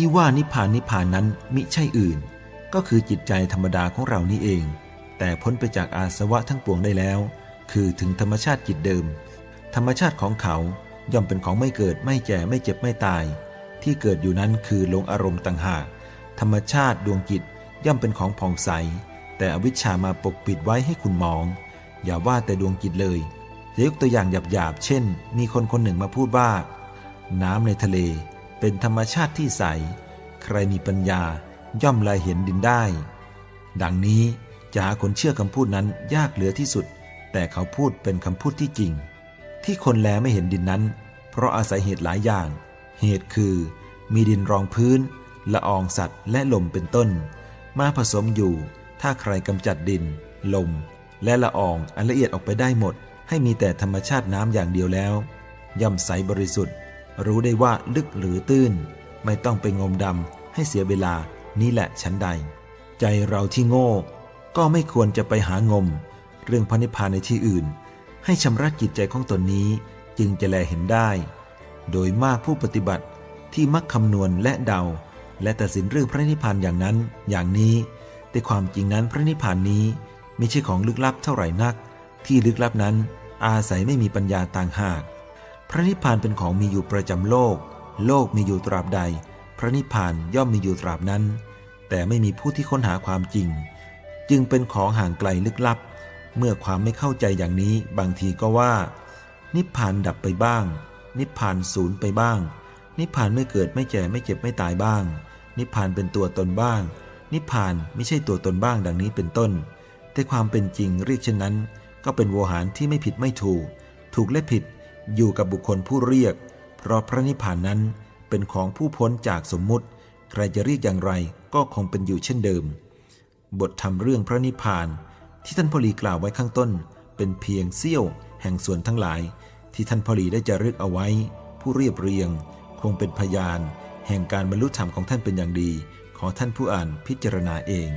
ที่ว่านิพพานนิพพานนั้นมิใช่อื่น ก็คือจิตใจธรรมดาของเรานี่เอง แต่พ้นไปจากอาสวะทั้งปวงได้แล้ว คือถึงธรรมชาติจิตเดิม ธรรมชาติของเขาย่อมเป็นของไม่เกิดไม่แก่ไม่เจ็บไม่ตาย ที่เกิดอยู่นั้นคือลงอารมณ์ต่างหาก ธรรมชาติดวงจิตย่อมเป็นของผ่องใส แต่อวิชชามาปกปิดไว้ให้คุณมอง อย่าว่าแต่ดวงจิตเลยจะยกตัวอย่างหยาบๆ เช่น มีคนคนหนึ่งมาพูดว่า น้ำในทะเล เป็นธรรมชาติที่ใส ใครมีปัญญาย่อมลายเห็นดินได้ ดังนี้จะหาคนเชื่อคำพูดนั้นยากเหลือที่สุด แต่เขาพูดเป็นคำพูดที่จริง ที่คนแลไม่เห็นดินนั้น เพราะอาศัยเหตุหลายอย่าง เหตุคือ มีดินรองพื้น ละอองสัตว์และลมเป็นต้น มาผสมอยู่ ถ้าใครกำจัดดิน ลม และละอองอันละเอียดออกไปได้หมด ให้มีแต่ธรรมชาติน้ำอย่างเดียวแล้ว ย่อมใสบริสุทธิ์ รู้ได้ว่าลึกหรือตื้น ไม่ต้องไปงมดำให้เสียเวลานี่แหละชั้นใด ใจเราที่โง่ ก็ไม่ควรจะไปหางม เรื่องพระนิพพานในที่อื่น ให้ชำระจิตใจของตนนี้จึงจะแลเห็นได้ โดยมากผู้ปฏิบัติที่มักคำนวณและเดา และตัดสินเรื่องพระนิพพานอย่างนั้น อย่างนี้ แต่ความจริงนั้นพระนิพพานนี้ไม่ใช่ของลึกลับเท่าไหร่นัก ที่ลึกลับนั้นอาศัยไม่มีปัญญาต่างหาก พระนิพพานเป็นของมีอยู่ประจำโลก โลกมีอยู่ตราบใด พระนิพพานย่อมมีอยู่ตราบนั้น แต่ไม่มีผู้ที่ค้นหาความจริง จึงเป็นของห่างไกลลึกลับ เมื่อความไม่เข้าใจอย่างนี้บางทีก็ว่า นิพพานดับไปบ้าง นิพพานสูญไปบ้าง นิพพานไม่เกิดไม่แก่ไม่เจ็บไม่ตายบ้าง นิพพานเป็นตัวตนบ้าง นิพพานไม่ใช่ตัวตนบ้างดังนี้เป็นต้น แต่ความเป็นจริงเรียกเช่นนั้น ก็เป็นโวหารที่ไม่ผิดไม่ถูก ถูกและผิด อยู่กับบุคคลผู้เรียก เพราะพระนิพพานนั้นเป็นของผู้พ้นจากสมมุติ ใครจะเรียกอย่างไรก็คงเป็นอยู่เช่นเดิม บทธรรมเรื่องพระนิพพาน ที่ท่านพลีกล่าวไว้ข้างต้น เป็นเพียงเสี้ยว แห่งส่วนทั้งหลาย ที่ท่านพลีได้จะรึกเอาไว้ ผู้เรียบเรียง คงเป็นพยาน แห่งการบรรลุธรรมของท่านเป็นอย่างดี ขอท่านผู้อ่านพิจารณาเอง